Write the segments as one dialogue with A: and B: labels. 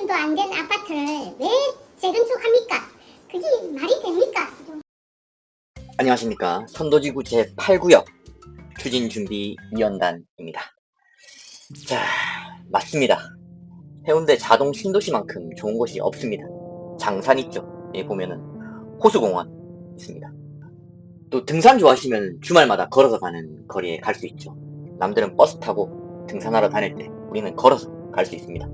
A: 30년도 안 된 아파트를 왜 재건축합니까? 그게 말이 됩니까?
B: 안녕하십니까. 선도지구 제8구역 추진준비 위원단입니다. 자, 맞습니다. 해운대 자동 신도시만큼 좋은 곳이 없습니다. 장산 있죠. 여기 보면은 호수공원 있습니다. 또 등산 좋아하시면 주말마다 걸어서 가는 거리에 갈 수 있죠. 남들은 버스 타고 등산하러 다닐 때 우리는 걸어서 갈 수 있습니다.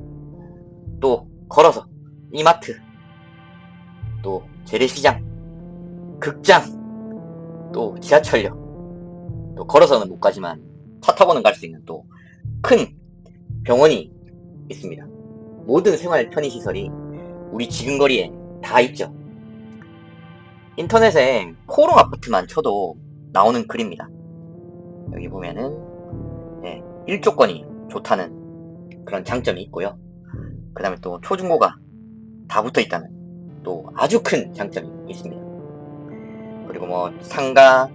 B: 또 걸어서 이마트, 또 재래시장, 극장, 또 지하철역, 또 걸어서는 못 가지만 차 타고는 갈 수 있는 또 큰 병원이 있습니다. 모든 생활 편의시설이 우리 지근거리에 다 있죠. 인터넷에 코롱 아파트만 쳐도 나오는 글입니다. 여기 보면은 네, 일조권이 좋다는 그런 장점이 있고요. 그 다음에 또 초중고가 다 붙어 있다는 또 아주 큰 장점이 있습니다. 그리고 뭐 상가,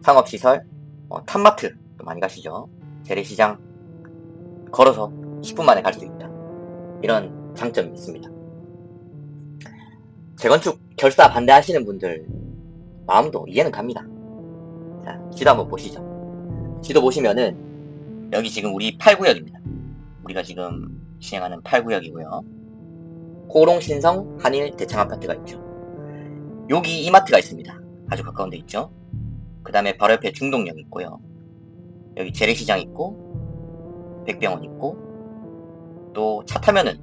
B: 상업시설, 뭐 탑마트 또 많이 가시죠. 재래시장 걸어서 10분 만에 갈 수 있다. 이런 장점이 있습니다. 재건축 결사 반대하시는 분들 마음도 이해는 갑니다. 자, 지도 한번 보시죠. 지도 보시면은 여기 지금 우리 8구역입니다. 우리가 지금 진행하는 8구역이고요. 호롱 신성 한일 대창 아파트가 있죠. 여기 이마트가 있습니다. 아주 가까운 데 있죠. 그 다음에 바로 옆에 중동역 있고요. 여기 재래시장 있고 백병원 있고 또 차 타면은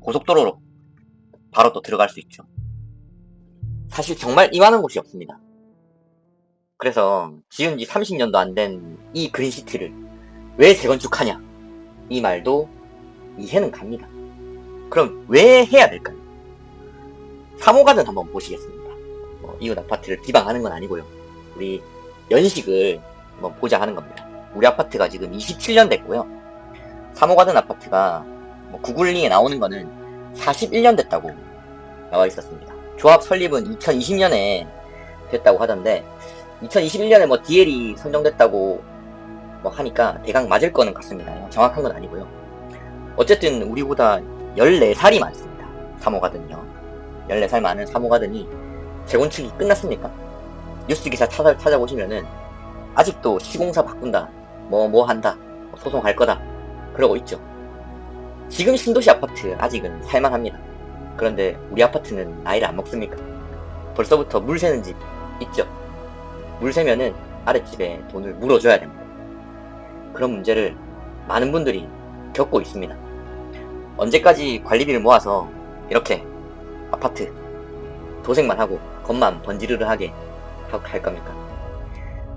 B: 고속도로로 바로 또 들어갈 수 있죠. 사실 정말 이만한 곳이 없습니다. 그래서 지은 지 30년도 안 된 이 그린시티를 왜 재건축하냐 이 말도 이해는 갑니다. 그럼 왜 해야 될까요? 3호가든 한번 보시겠습니다. 뭐 이웃 아파트를 비방하는 건 아니고요. 우리 연식을 한번 보자 하는 겁니다. 우리 아파트가 지금 27년 됐고요. 3호가든 아파트가 뭐 구글링에 나오는 거는 41년 됐다고 나와 있었습니다. 조합 설립은 2020년에 됐다고 하던데 2021년에 뭐 DL이 선정됐다고 뭐 하니까 대강 맞을 거는 같습니다. 정확한 건 아니고요. 어쨌든 우리보다 14살이 많습니다. 3호가든요. 14살 많은 3호가든이 재건축이 끝났습니까? 뉴스 기사 찾아, 찾아보시면은 아직도 시공사 바꾼다, 뭐 뭐 한다, 소송할 거다 그러고 있죠. 지금 신도시 아파트 아직은 살만합니다. 그런데 우리 아파트는 나이를 안 먹습니까? 벌써부터 물 새는 집 있죠. 물 새면은 아랫집에 돈을 물어줘야 됩니다. 그런 문제를 많은 분들이 겪고 있습니다. 언제까지 관리비를 모아서 이렇게 아파트 도색만 하고 겉만 번지르르 하게 하고 할 겁니까?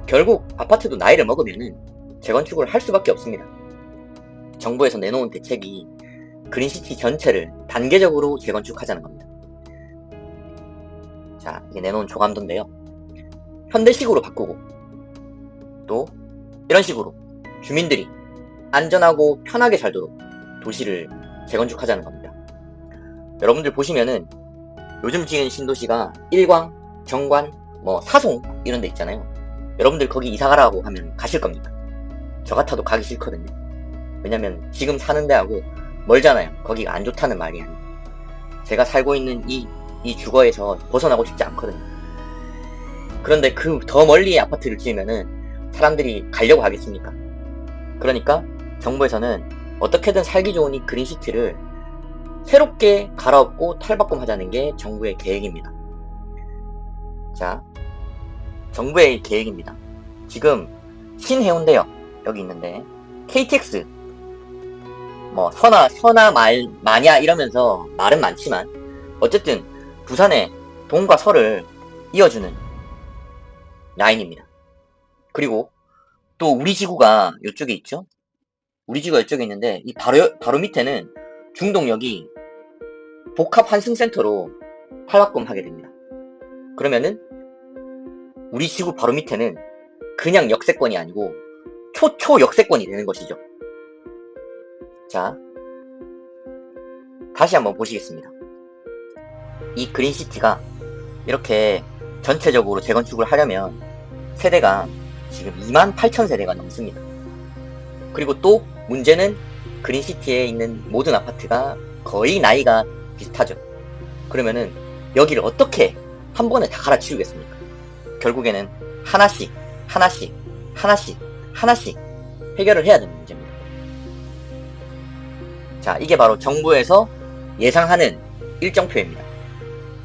B: 결국 아파트도 나이를 먹으면은 재건축을 할 수밖에 없습니다. 정부에서 내놓은 대책이 그린시티 전체를 단계적으로 재건축하자는 겁니다. 자, 이게 내놓은 조감도인데요. 현대식으로 바꾸고 또 이런 식으로 주민들이 안전하고 편하게 살도록 도시를 재건축하자는 겁니다. 여러분들 보시면은 요즘 지은 신도시가 일광, 정관, 뭐 사송 이런 데 있잖아요. 여러분들 거기 이사 가라고 하면 가실 겁니까? 저 같아도 가기 싫거든요. 왜냐면 지금 사는 데하고 멀잖아요. 거기가 안 좋다는 말이 아니에요. 제가 살고 있는 이, 이 주거에서 벗어나고 싶지 않거든요. 그런데 그 더 멀리 아파트를 지으면은 사람들이 가려고 하겠습니까? 그러니까 정부에서는 어떻게든 살기 좋은 이 그린시티를 새롭게 갈아엎고 탈바꿈하자는 게 정부의 계획입니다. 자, 정부의 계획입니다. 지금 신해운대역 여기 있는데 KTX 뭐 선화 선화 말 마냐 이러면서 말은 많지만 어쨌든 부산의 동과 서를 이어주는 라인입니다. 그리고 또 우리 지구가 이쪽에 있죠? 우리 지구가 이쪽에 있는데 이 바로 바로 밑에는 중동역이 복합 환승센터로 탈바꿈하게 됩니다. 그러면은 우리 지구 바로 밑에는 그냥 역세권이 아니고 초초 역세권이 되는 것이죠. 자, 다시 한번 보시겠습니다. 이 그린시티가 이렇게 전체적으로 재건축을 하려면 세대가 지금 2만 8천 세대가 넘습니다. 그리고 또 문제는 그린시티에 있는 모든 아파트가 거의 나이가 비슷하죠. 그러면은 여기를 어떻게 한 번에 다 갈아치우겠습니까? 결국에는 하나씩, 하나씩, 하나씩, 하나씩 해결을 해야 되는 문제입니다. 자, 이게 바로 정부에서 예상하는 일정표입니다.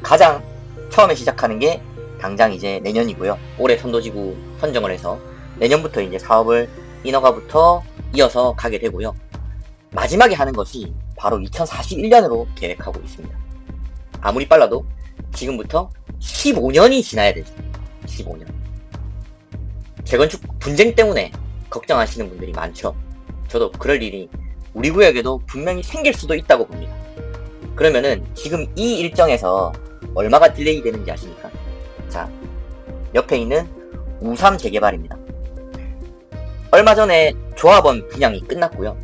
B: 가장 처음에 시작하는 게 당장 이제 내년이고요. 올해 선도지구 선정을 해서 내년부터 이제 사업을 인허가부터 이어서 가게 되고요. 마지막에 하는 것이 바로 2041년으로 계획하고 있습니다. 아무리 빨라도 지금부터 15년이 지나야 되죠. 15년. 재건축 분쟁 때문에 걱정하시는 분들이 많죠. 저도 그럴 일이 우리 구역에도 분명히 생길 수도 있다고 봅니다. 그러면은 지금 이 일정에서 얼마가 딜레이 되는지 아십니까? 자, 옆에 있는 우삼 재개발입니다. 얼마 전에 조합원 분양이 끝났고요.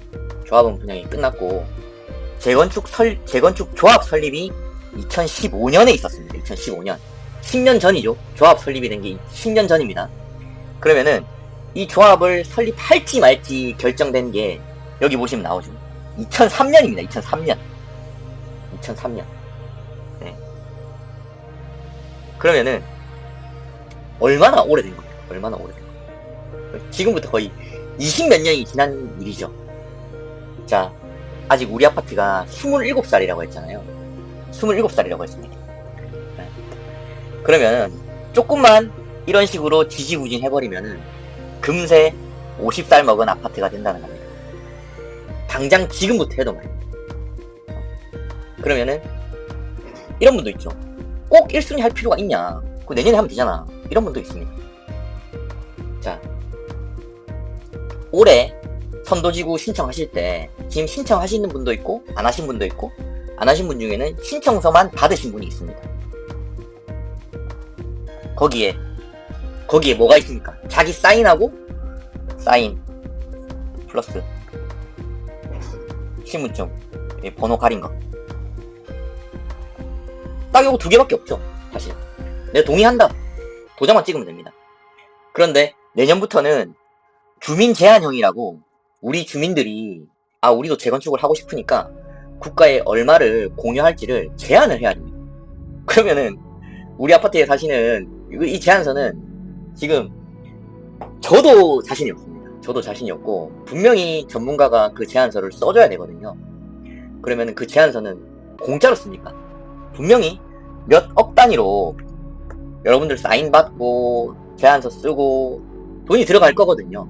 B: 조합원 분양이 끝났고 재건축 설 재건축 조합 설립이 2015년에 있었습니다. 2015년. 10년 전이죠. 조합 설립이 된 게 10년 전입니다. 그러면은 이 조합을 설립할지 말지 결정된 게 여기 보시면 나오죠. 2003년입니다. 2003년. 2003년. 네. 그러면은 얼마나 오래된 거예요? 얼마나 오래된 거예요? 지금부터 거의 20 몇 년이 지난 일이죠. 자, 아직 우리 아파트가 27살이라고 했잖아요. 27살이라고 했습니다. 네. 그러면 조금만 이런 식으로 지지부진 해버리면은 금세 50살 먹은 아파트가 된다는 겁니다. 당장 지금부터 해도 말이에요. 그러면은 이런 분도 있죠. 꼭 1순위 할 필요가 있냐. 그 내년에 하면 되잖아. 이런 분도 있습니다. 자, 올해 선도지구 신청하실 때 지금 신청하시는 분도 있고 안 하신 분도 있고 안 하신 분 중에는 신청서만 받으신 분이 있습니다. 거기에 거기에 뭐가 있습니까? 자기 사인하고 사인 플러스 신분증 이 번호 가린 거. 딱 요거 두 개밖에 없죠. 사실. 내가 동의한다. 도장만 찍으면 됩니다. 그런데 내년부터는 주민 제한형이라고 우리 주민들이 아 우리도 재건축을 하고 싶으니까 국가에 얼마를 공유할지를 제한을 해야 됩니다. 그러면은 우리 아파트에 사시는 이- 이 제한서는 지금 저도 자신이 없습니다. 저도 자신이 없고 분명히 전문가가 그 제한서를 써줘야 되거든요. 그러면은 그 제한서는 공짜로 씁니까? 분명히 몇 억 단위로 여러분들 사인 받고 제한서 쓰고 돈이 들어갈 거거든요.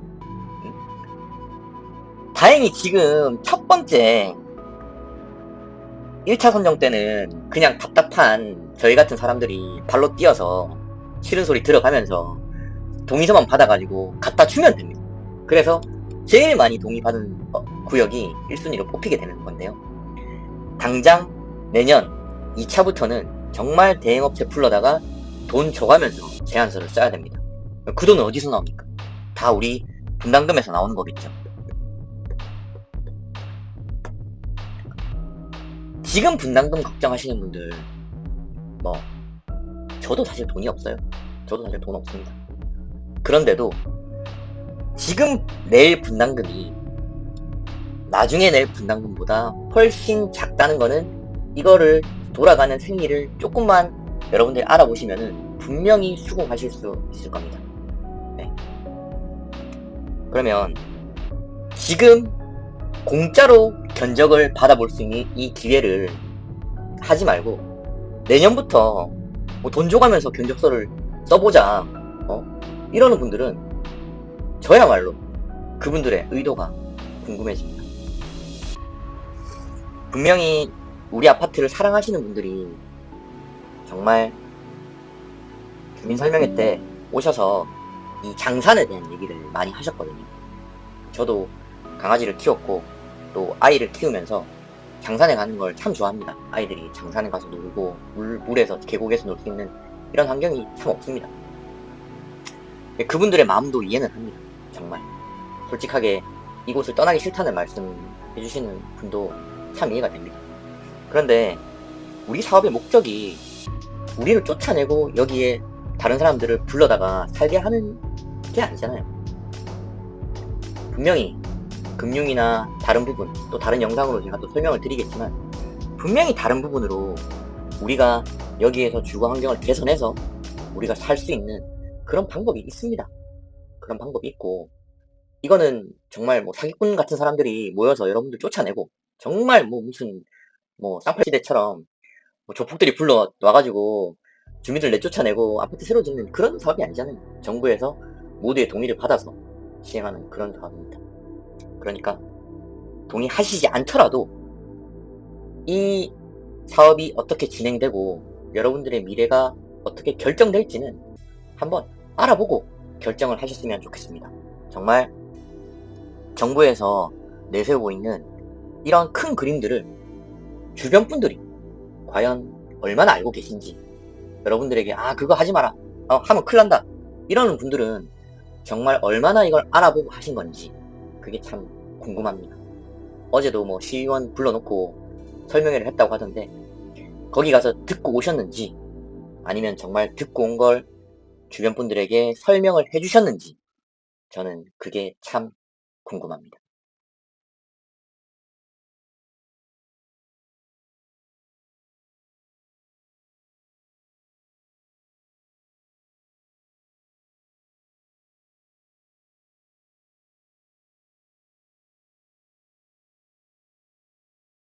B: 다행히 지금 첫 번째 1차 선정 때는 그냥 답답한 저희 같은 사람들이 발로 뛰어서 싫은 소리 들어가면서 동의서만 받아가지고 갖다 주면 됩니다. 그래서 제일 많이 동의받은 어, 구역이 1순위로 뽑히게 되는 건데요. 당장 내년 2차부터는 정말 대행업체 불러다가 돈 줘가면서 제안서를 써야 됩니다. 그 돈은 어디서 나옵니까? 다 우리 분담금에서 나오는 거겠죠. 지금 분담금 걱정하시는 분들, 뭐, 저도 사실 돈이 없어요. 저도 사실 돈 없습니다. 그런데도 지금 낼 분담금이 나중에 낼 분담금보다 훨씬 작다는 거는 이거를 돌아가는 생리를 조금만 여러분들이 알아보시면은 분명히 수긍하실 수 있을 겁니다. 네. 그러면 지금 공짜로 견적을 받아볼 수 있는 이 기회를 하지 말고 내년부터 뭐 돈 줘가면서 견적서를 써보자 어? 이러는 분들은 저야말로 그분들의 의도가 궁금해집니다. 분명히 우리 아파트를 사랑하시는 분들이 정말 주민 설명회 때 오셔서 이 장산에 대한 얘기를 많이 하셨거든요. 저도 강아지를 키웠고 또 아이를 키우면서 장산에 가는 걸 참 좋아합니다. 아이들이 장산에 가서 놀고 물, 물에서 계곡에서 놀 수 있는 이런 환경이 참 없습니다. 그분들의 마음도 이해는 합니다. 정말 솔직하게 이곳을 떠나기 싫다는 말씀 해주시는 분도 참 이해가 됩니다. 그런데 우리 사업의 목적이 우리를 쫓아내고 여기에 다른 사람들을 불러다가 살게 하는 게 아니잖아요. 분명히 금융이나 다른 부분, 또 다른 영상으로 제가 또 설명을 드리겠지만, 분명히 다른 부분으로 우리가 여기에서 주거 환경을 개선해서 우리가 살 수 있는 그런 방법이 있습니다. 그런 방법이 있고, 이거는 정말 뭐 사기꾼 같은 사람들이 모여서 여러분들 쫓아내고, 정말 뭐 무슨 뭐 쌍팔시대처럼 뭐 조폭들이 불러 와가지고 주민들 내쫓아내고 아파트 새로 짓는 그런 사업이 아니잖아요. 정부에서 모두의 동의를 받아서 시행하는 그런 사업입니다. 그러니까 동의하시지 않더라도 이 사업이 어떻게 진행되고 여러분들의 미래가 어떻게 결정될지는 한번 알아보고 결정을 하셨으면 좋겠습니다. 정말 정부에서 내세우고 있는 이런 큰 그림들을 주변 분들이 과연 얼마나 알고 계신지 여러분들에게 아 그거 하지 마라 어, 하면 큰일 난다 이러는 분들은 정말 얼마나 이걸 알아보고 하신 건지 그게 참 궁금합니다. 어제도 뭐 시의원 불러놓고 설명회를 했다고 하던데 거기 가서 듣고 오셨는지 아니면 정말 듣고 온 걸 주변 분들에게 설명을 해주셨는지 저는 그게 참 궁금합니다